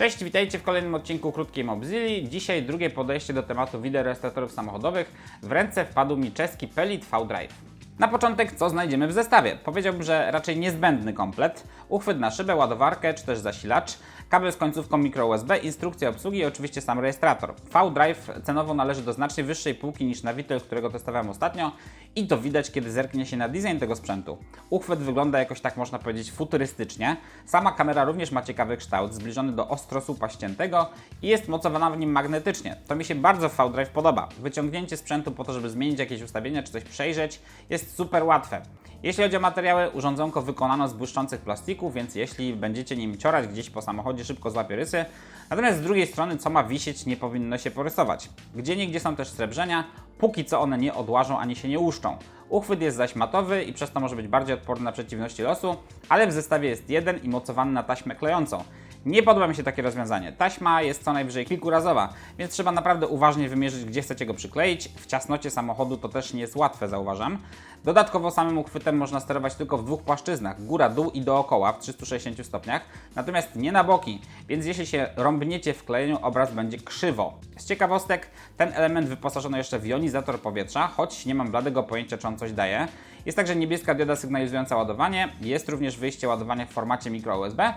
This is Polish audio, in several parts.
Cześć, witajcie w kolejnym odcinku Krótkiej Mobzili. Dzisiaj drugie podejście do tematu wideorejestratorów samochodowych. W ręce wpadł mi czeski Pelit V-Drive. Na początek, co znajdziemy w zestawie? Powiedziałbym, że raczej niezbędny komplet. Uchwyt na szybę, ładowarkę czy też zasilacz, kabel z końcówką micro USB, instrukcja obsługi i oczywiście sam rejestrator. V-Drive cenowo należy do znacznie wyższej półki niż Navitel, którego testowałem ostatnio i to widać, kiedy zerknie się na design tego sprzętu. Uchwyt wygląda jakoś tak można powiedzieć futurystycznie. Sama kamera również ma ciekawy kształt, zbliżony do ostrosłupa ściętego i jest mocowana w nim magnetycznie. To mi się bardzo V-Drive podoba. Wyciągnięcie sprzętu po to, żeby zmienić jakieś ustawienia czy coś przejrzeć jest super łatwe. Jeśli chodzi o materiały, urządzonko wykonano z błyszczących plastików, więc jeśli będziecie nim ciorać gdzieś po samochodzie, szybko złapie rysy. Natomiast z drugiej strony, co ma wisieć, nie powinno się porysować. Gdzie niegdzie są też srebrzenia, póki co one nie odłażą ani się nie łuszczą. Uchwyt jest zaś matowy i przez to może być bardziej odporny na przeciwności losu, ale w zestawie jest jeden i mocowany na taśmę klejącą. Nie podoba mi się takie rozwiązanie. Taśma jest co najwyżej kilkurazowa, więc trzeba naprawdę uważnie wymierzyć, gdzie chcecie go przykleić. W ciasnocie samochodu to też nie jest łatwe, zauważam. Dodatkowo samym uchwytem można sterować tylko w dwóch płaszczyznach, góra, dół i dookoła w 360 stopniach, natomiast nie na boki, więc jeśli się rąbniecie w klejeniu, obraz będzie krzywo. Z ciekawostek, ten element wyposażono jeszcze w jonizator powietrza, choć nie mam bladego pojęcia, czy on coś daje. Jest także niebieska dioda sygnalizująca ładowanie, jest również wyjście ładowania w formacie micro USB,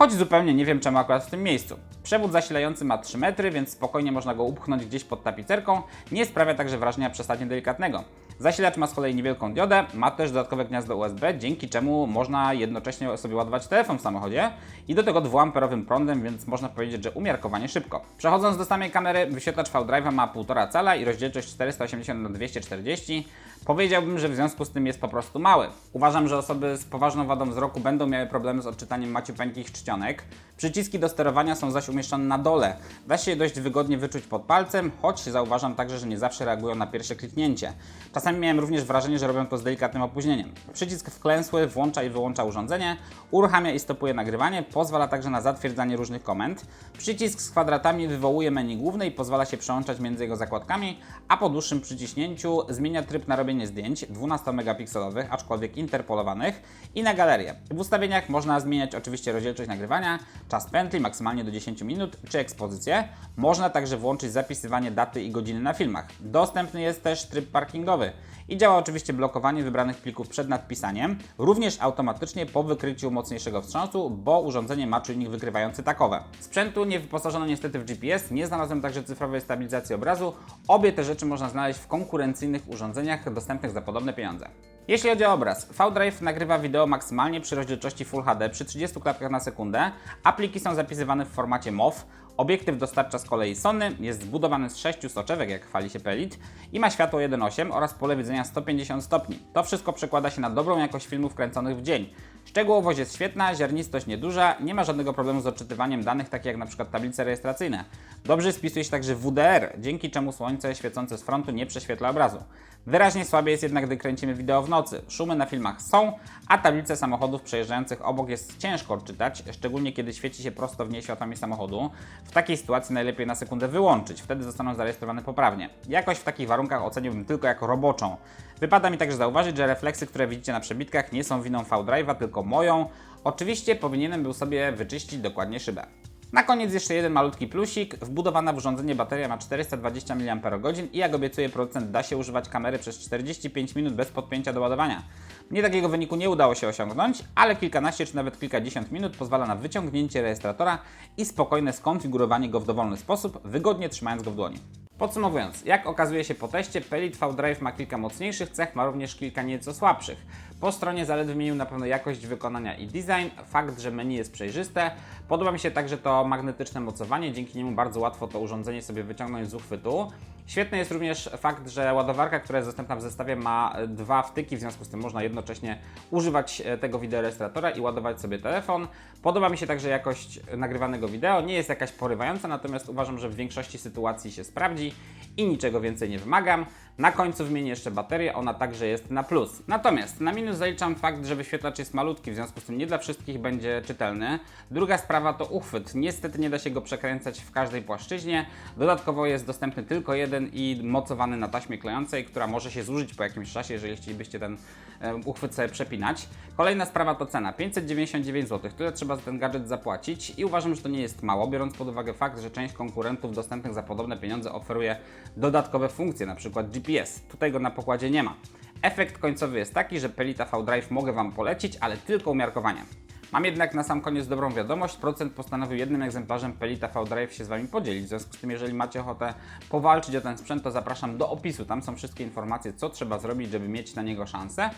choć zupełnie nie wiem czemu akurat w tym miejscu. Przewód zasilający ma 3 metry, więc spokojnie można go upchnąć gdzieś pod tapicerką, nie sprawia także wrażenia przesadnie delikatnego. Zasilacz ma z kolei niewielką diodę, ma też dodatkowe gniazdo USB, dzięki czemu można jednocześnie sobie ładować telefon w samochodzie i do tego 2A prądem, więc można powiedzieć, że umiarkowanie szybko. Przechodząc do samej kamery, wyświetlacz V-Drive'a ma 1,5 cala i rozdzielczość 480 na 240 Powiedziałbym, że w związku z tym jest po prostu mały. Uważam, że osoby z poważną wadą wzroku będą miały problemy z odczytaniem maciupeńkich czcionek. Przyciski do sterowania są zaś umieszczone na dole. Da się je dość wygodnie wyczuć pod palcem, choć zauważam także, że nie zawsze reagują na pierwsze kliknięcie. Czasami miałem również wrażenie, że robią to z delikatnym opóźnieniem. Przycisk wklęsły włącza i wyłącza urządzenie, uruchamia i stopuje nagrywanie, pozwala także na zatwierdzanie różnych komend. Przycisk z kwadratami wywołuje menu główne i pozwala się przełączać między jego zakładkami, a po dłuższym przyciśnięciu zmienia tryb na robienie zdjęć 12-megapikselowych, aczkolwiek interpolowanych i na galerię. W ustawieniach można zmieniać oczywiście rozdzielczość nagrywania, czas pętli maksymalnie do 10 minut czy ekspozycję. Można także włączyć zapisywanie daty i godziny na filmach. Dostępny jest też tryb parkingowy i działa oczywiście blokowanie wybranych plików przed nadpisaniem, również automatycznie po wykryciu mocniejszego wstrząsu, bo urządzenie ma czujnik wykrywający takowe. Sprzętu nie wyposażono niestety w GPS, nie znalazłem także cyfrowej stabilizacji obrazu. Obie te rzeczy można znaleźć w konkurencyjnych urządzeniach dostępnych za podobne pieniądze. Jeśli chodzi o obraz, V-Drive nagrywa wideo maksymalnie przy rozdzielczości Full HD przy 30 klatkach na sekundę, a pliki są zapisywane w formacie MOV. Obiektyw dostarcza z kolei Sony, jest zbudowany z 6 soczewek, jak chwali się Pelit, i ma światło 1.8 oraz pole widzenia 150 stopni. To wszystko przekłada się na dobrą jakość filmów kręconych w dzień. Szczegółowość jest świetna, ziarnistość nieduża, nie ma żadnego problemu z odczytywaniem danych, takich jak przykład tablice rejestracyjne. Dobrze spisuje się także WDR, dzięki czemu słońce świecące z frontu nie prześwietla obrazu. Wyraźnie słabiej jest jednak, gdy kręcimy wideo w nocy. Szumy na filmach są, a tablice samochodów przejeżdżających obok jest ciężko odczytać, szczególnie kiedy świeci się prosto w niej światłami samochodu. W takiej sytuacji najlepiej na sekundę wyłączyć, wtedy zostaną zarejestrowane poprawnie. Jakość w takich warunkach oceniłbym tylko jako roboczą. Wypada mi także zauważyć, że refleksy, które widzicie na przebitkach nie są winą V-Drive'a, tylko moją. Oczywiście powinienem był sobie wyczyścić dokładnie szybę. Na koniec jeszcze jeden malutki plusik. Wbudowana w urządzenie bateria ma 420 mAh i jak obiecuje producent da się używać kamery przez 45 minut bez podpięcia do ładowania. Mnie takiego wyniku nie udało się osiągnąć, ale kilkanaście czy nawet kilkadziesiąt minut pozwala na wyciągnięcie rejestratora i spokojne skonfigurowanie go w dowolny sposób, wygodnie trzymając go w dłoni. Podsumowując, jak okazuje się po teście, Pelit V-Drive ma kilka mocniejszych cech, ma również kilka nieco słabszych. Po stronie zalet wymienił na pewno jakość wykonania i design, fakt, że menu jest przejrzyste. Podoba mi się także to magnetyczne mocowanie, dzięki niemu bardzo łatwo to urządzenie sobie wyciągnąć z uchwytu. Świetny jest również fakt, że ładowarka, która jest dostępna w zestawie ma dwa wtyki, w związku z tym można jednocześnie używać e, tego wideorejestratora i ładować sobie telefon. Podoba mi się także jakość nagrywanego wideo, nie jest jakaś porywająca, natomiast uważam, że w większości sytuacji się sprawdzi i niczego więcej nie wymagam. Na końcu wymienię jeszcze baterię, ona także jest na plus. Natomiast na minus zaliczam fakt, że wyświetlacz jest malutki, w związku z tym nie dla wszystkich będzie czytelny. Druga sprawa to uchwyt. Niestety nie da się go przekręcać w każdej płaszczyźnie. Dodatkowo jest dostępny tylko jeden magazyn i mocowany na taśmie klejącej, która może się zużyć po jakimś czasie, jeżeli chcielibyście ten e, uchwyt sobie przepinać. Kolejna sprawa to cena, 599 zł, tyle trzeba za ten gadżet zapłacić i uważam, że to nie jest mało, biorąc pod uwagę fakt, że część konkurentów dostępnych za podobne pieniądze oferuje dodatkowe funkcje, przykład GPS. Tutaj go na pokładzie nie ma. Efekt końcowy jest taki, że Pelita V-Drive mogę Wam polecić, ale tylko umiarkowanie. Mam jednak na sam koniec dobrą wiadomość. Procent postanowił jednym egzemplarzem Pelita V-Drive się z Wami podzielić. W związku z tym, jeżeli macie ochotę powalczyć o ten sprzęt, to zapraszam do opisu. Tam są wszystkie informacje, co trzeba zrobić, żeby mieć na niego szansę.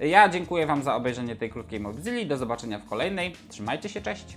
Ja dziękuję Wam za obejrzenie tej krótkiej mobility. Do zobaczenia w kolejnej. Trzymajcie się, cześć!